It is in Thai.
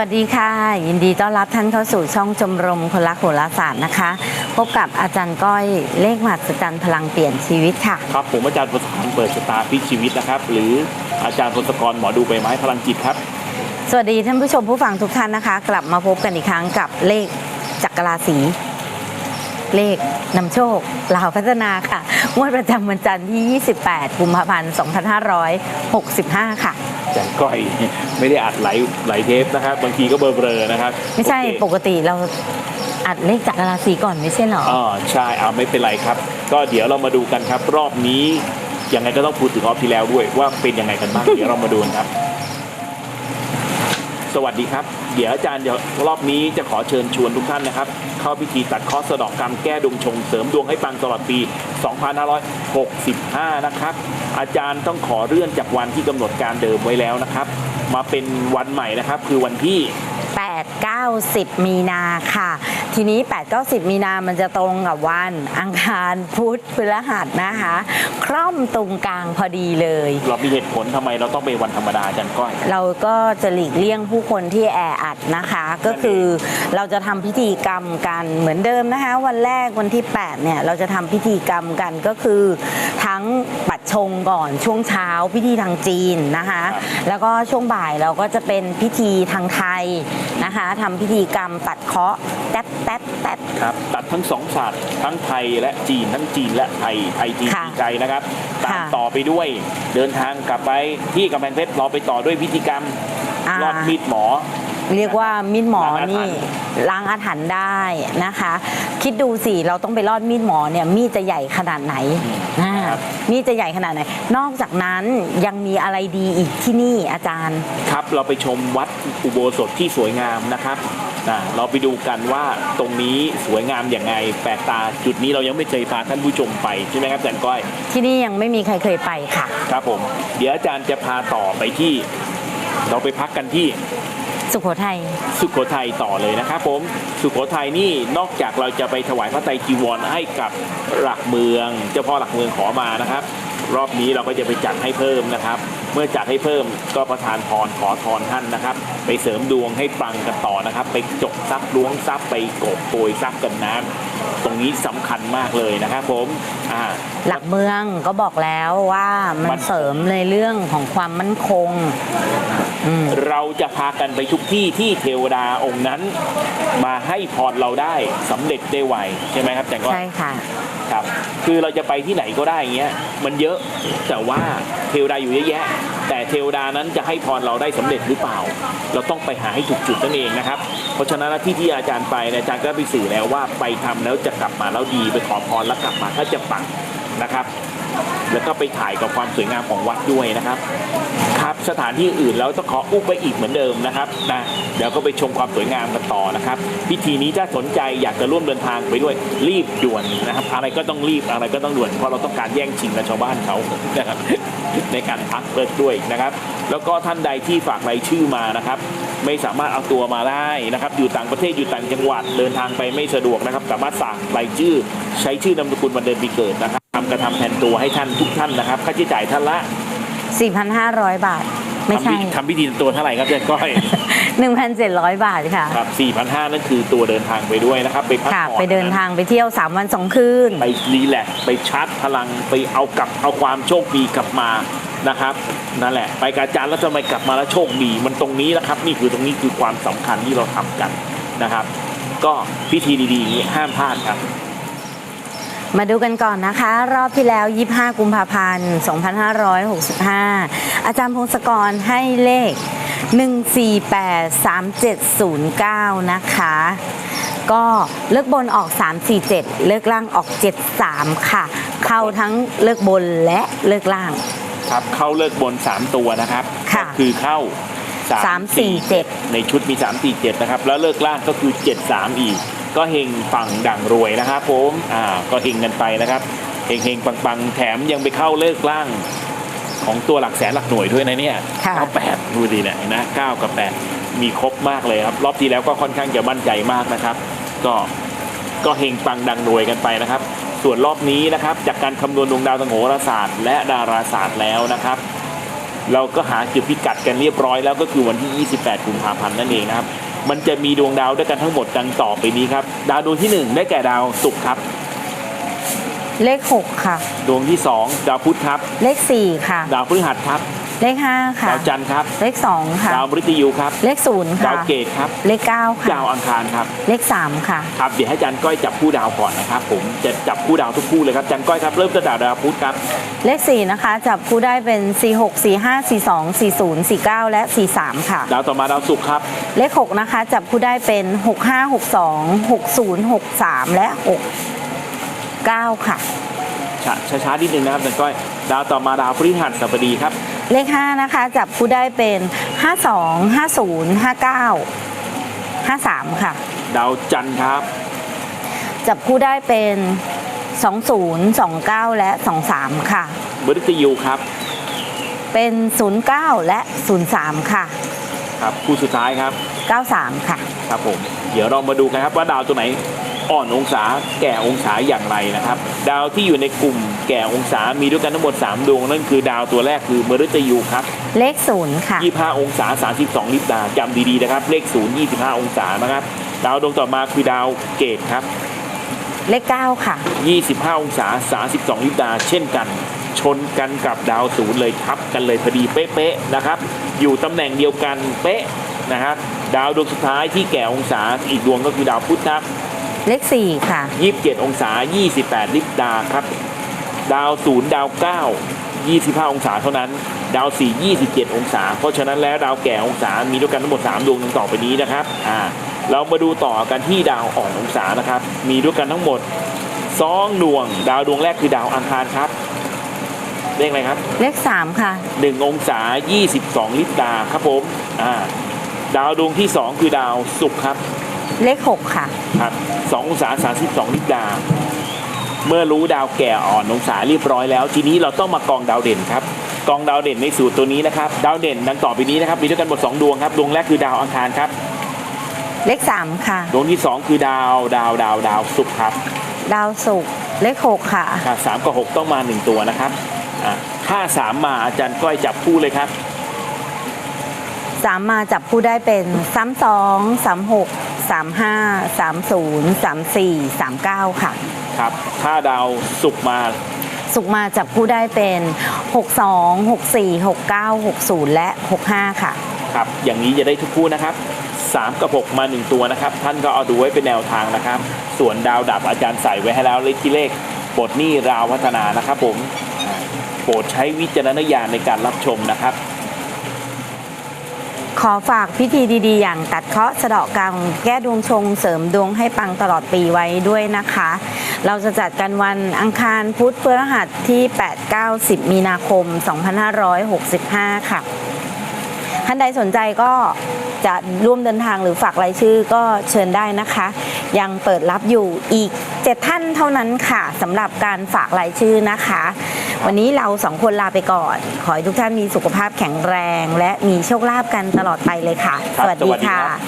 วัสดีค่ะ ยินดีต้อนรับท่านเข้าสู่ช่องชมรมคนรักโหราศาสตร์นะคะ พบกับอาจารย์ก้อยเลขมหัศจรรย์พลังเปลี่ยนชีวิตค่ะ ครับผมอาจารย์พลศกรเปิดชะตาพลิกชีวิตนะครับ หรืออาจารย์พลศกรหมอดูใบไม้พลังจิตครับ สวัสดีท่านผู้ชมผู้ฟังทุกท่านนะคะ กลับมาพบกันอีกครั้งกับเลขจักรราศีเลขนำโชคลาวพัฒนาค่ะงวดประจำวันจันทร์ที่ 28 กุมภาพันธ์ 2565 ค่ะอา จารย์ก้อยไม่ได้อัดหลายหลายเทปนะครับ บางทีก็เบลอๆนะครับ ไม่ใช่โอเคปกติเราอัดเลขจักรราศีก่อนไม่ใช่เหรออ๋อใช่เอาไม่เป็นไรครับ ก็เดี๋ยวเรามาดูกันครับรอบนี้ยังไงก็ต้องพูดถึงรอบที่แล้วด้วยว่าเป็นยังไงกันบ้างเดี๋ยวเรามาดูกันครับ สวัสดีครับ เดี๋ยวอาจารย์เดี๋ยวรอบนี้จะขอเชิญชวนทุกท่านนะครับ เข้าพิธีตัดคอสะดอกกรรมแก้ดวงชงเสริมดวงให้ปังตลอดปี 2565 นะครับ อาจารย์ต้องขอเลื่อนจากวันที่กำหนดการเดิมไว้แล้วนะครับ มาเป็นวันใหม่นะครับ คือวันที่ 8 9 10 มีนาค่ะ ทีนี้ 8 9 10 มีนามันจะตรงกับวันอังคารพุธพฤหัสนะคะ คร่อมตรงกลางพอดีเลย เรามีเหตุผลทำไมเราต้องเป็นวันธรรมดาอาจารย์ก้อย เราก็จะหลีกเลี่ยงผู้คนที่แออัดนะคะ ก็คือเราจะทำพิธีกรรมกันเหมือนเดิมนะคะ วันแรกวันที่ 8 เนี่ย เราจะทำพิธีกรรมกันก็คือทั้งปัดชงก่อนช่วงเช้าพิธีทางจีนนะคะครับแล้วก็ช่วงบ่ายเราก็จะเป็นพิธีทางไทยนะคะทำพิธีกรรมตัดเคราะห์แต๊บแต๊บแต๊บ ครับตัดทั้งสองศาสตร์ทั้งไทยและจีนทั้งจีนและไทยไทยจีนค่ะจีนไทยนะครับตามค่ะต่อไปด้วย เดินทางกลับไปที่กำแพงเพชรเราไปต่อด้วยพิธีกรรมอ่าร อดมีดหมอ เรียกว่ามีดหมอล้างอาถรรพ์นี่ล้างอาถรรพ์ได้นะคะ คิดดูสิเราต้องไปรอดมีดหมอเนี่ยมีดจะใหญ่ขนาดไหนอ่ามีดจะใหญ่ขนาดไหน นอกจากนั้นยังมีอะไรดีอีกที่นี่อาจารย์ ครับเราไปชมวัดอุโบสถที่สวยงามนะครับอ่าเราไปดูกันว่าตรงนี้สวยงามอย่างไงแปลกตาจุดนี้เรายังไม่เคยพาท่านผู้ชมไปใช่ไหมครับอาจารย์ก้อย ที่นี่ยังไม่มีใครเคยไปค่ะ ครับผม เดี๋ยวอาจารย์จะพาต่อไปที่ เราไปพักกันที่ สุโขทัย สุโขทัยต่อเลยนะครับผมสุโขทัยนี่นอกจากเราจะไปถวายพระไตรจีวรให้กับหลักเมือง เจ้าพ่อหลักเมืองขอมานะครับ รอบนี้เราก็จะไปจัดให้เพิ่มนะครับ เมื่อจัดให้เพิ่มก็ประทานพรขอพรท่านนะครับ ไปเสริมดวงให้ปังกันต่อนะครับ ไปจกทรัพย์ล้วงทรัพย์ไปโกบโกยทรัพย์กันน้ำตรงนี้สำคัญมากเลยนะครับผมอ่าหลักเมืองก็บอกแล้วว่ามัมันนเสริมในเรื่องของความมั่นคงอืมเราจะพากันไปทุกที่ที่เทวดาองค์นั้น มาให้พรเราได้สำเร็จได้ไวใช่ไหมครับอาจารย์ก้อยใช่ค่ะครับ คือเราจะไปที่ไหนก็ได้อย่างเงี้ยมันเยอะแต่ว่าเทวดาอยู่เยอะแยะ แต่เทวดานั้นจะให้พรเราได้สำเร็จหรือเปล่า เราต้องไปหาให้ถูกจุดนั่นเองนะครับ เพราะฉะนั้นที่ที่อาจารย์ไปเนี่ยอาจารย์ก็ไปสื่อแล้วว่าไปทำแล้วจะกลับมาแล้วดีไปขอพรแล้วกลับมาก็จะปังนะครับ แล้วก็ไปถ่ายกับความสวยงามของวัดด้วยนะครับ ครับสถานที่อื่นแล้วต้องขออุ้มไปอีกเหมือนเดิมนะครับนะเดี๋ยวก็ไปชมความสวยงามกันต่อนะครับ พิธีนี้ถ้าสนใจอยากจะร่วมเดินทางไปด้วยรีบด่วนนะครับ อะไรก็ต้องรีบอะไรก็ต้องด่วนเพราะเราต้องการแย่งชิงกับชาวบ้านเขานะครับในการพักเลิกด้วยนะครับ แล้วก็ท่านใดที่ฝากรายชื่อมานะครับ ไม่สามารถเอาตัวมาได้นะครับ อยู่ต่างประเทศอยู่ต่างจังหวัดเดินทางไปไม่สะดวกนะครับ สามารถฝากรายชื่อใช้ชื่อนามสกุลวันเดือนปีเกิดนะครับ ทำกระทำแทนตัวให้ท่านทุกท่านนะครับ ค่าใช้จ่ายท่านละ 4,500 บาท ไม่ใช่ ทำพิทำพิธีตัวเท่าไหร่ครับอาจารย์ก้อย 1,700 บาทค่ะ ครับ 4,500 นั่นคือตัวเดินทางไปด้วยนะครับ ไปพักค่ะผ่อนไปเดินทางไปเที่ยว 3 วัน 2 คืน ไปรีแลกซ์ไปชาร์จพลังไปเอากลับเอาความโชคดีกลับมานะครับนั่นแหละ ไปกับอาจารย์แล้วทำไมกลับมาแล้วโชคดีมันตรงนี้นะครับ นี่คือตรงนี้คือความสำคัญที่เราทำกันนะครับ ก็พิธีดีๆอย่างนี้ห้ามพลาดครับ มาดูกันก่อนนะคะ รอบที่แล้ว 25 กุมภาพันธ์ 2565 อาจารย์พงศกรให้เลข 1483709 นะคะ ก็เลือกบนออก 347 เลือกล่างออก 73 ค่ะ เข้าทั้งเลือกบนและเลือกล่าง ครับเข้าเลิกบน 3 ตัวนะครับค่ะ ก็คือเข้าสามสี่เจ็ดในชุดมี 3 4 7 นะครับ แล้วเลิกล่างก็คือ 7 3 อีก ก็เฮงปังดังรวยนะครับผมอ่าก็เฮงกันไปนะครับเฮงเฮงปังปังแถมยังไปเข้าเลิกล่างของตัวหลักแสนหลักหน่วยด้วยนะเนี่ยค่ะเก้าแปดดูดีเนี่ยเห็นะเก้ากับแปดมีครบมากเลยครับ รอบที่แล้วก็ค่อนข้างจะมั่นใจมากนะครับ ก็ก็เฮงปังดังรวยกันไปนะครับ ส่วนรอบนี้นะครับ จากการคำนวณดวงดาวทางโหราศาสตร์ และดาราศาสตร์แล้วนะครับ เราก็หาจุดพิกัดกันเรียบร้อยแล้วก็คือวันที่ 28 กุมภาพันธ์นั่นเองนะครับ มันจะมีดวงดาวด้วยกันทั้งหมดดังต่อไปนี้ครับ ดาวดวงที่ 1 ได้แก่ดาวศุกร์ครับ เลข 6 ค่ะ ดวงที่ 2 ดาวพุธครับ เลข 4 ค่ะ ดาวพฤหัสครับ เลข5ค่ะ ดาวจันทร์ครับ เลข2ค่ะ ดาวมฤตยูครับ เลข0ดาค่ะวเกตครับ เลข9ค่ะ ดาวอังคารครับ เลข3ค่ะ ครับ เดี๋ยวให้อาจารย์ก้อยจับคู่ดาวก่อนนะครับผม จะจับคู่ดาวทุกคู่เลยครับอาจารย์ก้อยครับ เริ่มจากดาวดาวพุธครับ เลข4นะคะ จับคู่ได้เป็น4 6 4 5 4 2 4 0 4 9และ4 3ค่ะ ดาวต่อมาดาวศุกร์ครับ เลข6นะคะ จับคู่ได้เป็น6 5 6 2 6 0 6 3และ6 9ค่ะช้าช้าๆนิดนึงนะครับอาจารย์ก้อย ดาวต่อมาดาวพฤหัสบดีครับ เลข 5 นะคะ จับคู่ได้เป็น 52 50 59 53 ค่ะ ดาวจันทร์ครับ จับคู่ได้เป็น 20 29 และ 23 ค่ะ มฤตยูครับ เป็น 09 และ 03 ค่ะ ครับคู่สุดท้ายครับ 93 ค่ะ ครับผม เดี๋ยวเรามาดูกันครับว่าดาวตัวไหนอ่อนองศาแก่องศาอย่างไรนะครับ ดาวที่อยู่ในกลุ่ม แก่องศามีด้วยกันทั้งหมด 3 ดวง นั่นคือดาวตัวแรกคือมฤตยูครับ เลข0ค่ะ 25 องศา 32 ลิบดาจำดีๆนะครับ เลข0 25 องศานะครับ ดาวดวงต่อมาคือดาวเกตครับ เลข9ค่ะ 25 องศา 32 ลิบดาเช่นกัน ชนกันกับดาวศูนย์เลยทับกันเลยพอดีเป๊ะๆนะครับ อยู่ตำแหน่งเดียวกันเป๊ะนะครับ ดาวดวงสุดท้ายที่แก่องศาอีกดวงก็คือดาวพุธครับ เลข4ค่ะ 27 องศา 28 ลิบดาครับ ดาวศูนย์ดาว9 25 องศาเท่านั้น ดาว 4 27 องศา เพราะฉะนั้นแล้วดาวแก่องศา มีด้วยกันทั้งหมด 3 ดวงดังต่อไปนี้นะครับ อ่า เรามาดูต่อกันที่ดาวอ่อนองศานะครับ มีด้วยกันทั้งหมด2ดวง ดาวดวงแรกคือดาวอังคารครับ เลขอะไรครับ เลข 3 ค่ะ 1 องศา 22 ลิบดาครับผม อ่า ดาวดวงที่ 2 คือดาวศุกร์ครับ เลข 6 ค่ะ ครับ2องศา32 ลิบดา เมื่อรู้ดาวแก่อ่อนองศาเรียบร้อยแล้ว ทีนี้เราต้องมากองดาวเด่นครับกองดาวเด่นในสูตรตัวนี้นะครับ ดาวเด่นดังต่อไปนี้นะครับมีด้วยกันหมด2ดวงครับดวงแรกคือดาวอังคารครับเลข3ค่ะ ดวงที่ 2 คือดาวดาวดาวดาวศุกร์ครับ ดาวศุกร์เลข6ค่ะค่ะสามกับหกต้องมา 1 ตัวนะครับอ่าถ้า3มาอาจารย์ก้อยจับคู่เลยครับ3มาจับคู่ได้เป็น32 36 35 30 34 39ค่ะ ครับ ถ้าดาวศุกร์มา สุกร์มาจับคู่ได้เป็น 62 64 69 60 และ 65 ค่ะ ครับ อย่างนี้จะได้ทุกคู่นะครับ 3 กับ 6 มา 1 ตัวนะครับ ท่านก็เอาดูไว้เป็นแนวทางนะครับ ส่วนดาวดับอาจารย์ใส่ไว้ให้แล้วเลขที่เลขบทนี้ราวพัฒนานะครับผมอ่าโปรดใช้วิจารณญาณในการรับชมนะครับ ขอฝากพิธีดีๆ อย่างตัดเคราะห์สะเดาะกรรมแก้ดวงชงเสริมดวงให้ปังตลอดปีไว้ด้วยนะคะ เราจะจัดกันวันอังคารพุธพฤหัสที่ 8 9 10 มีนาคม 2565 ค่ะท่านใดสนใจก็จะร่วมเดินทางหรือฝากรายชื่อก็เชิญได้นะคะ ยังเปิดรับอยู่อีก 7 ท่านเท่านั้นค่ะสำหรับการฝากรายชื่อนะคะ วันนี้เราสองคนลาไปก่อน ขอให้ทุกท่านมีสุขภาพแข็งแรง และมีโชคลาภกันตลอดไปเลยค่ะครับสวัสดีสวัสดีค่ะครับ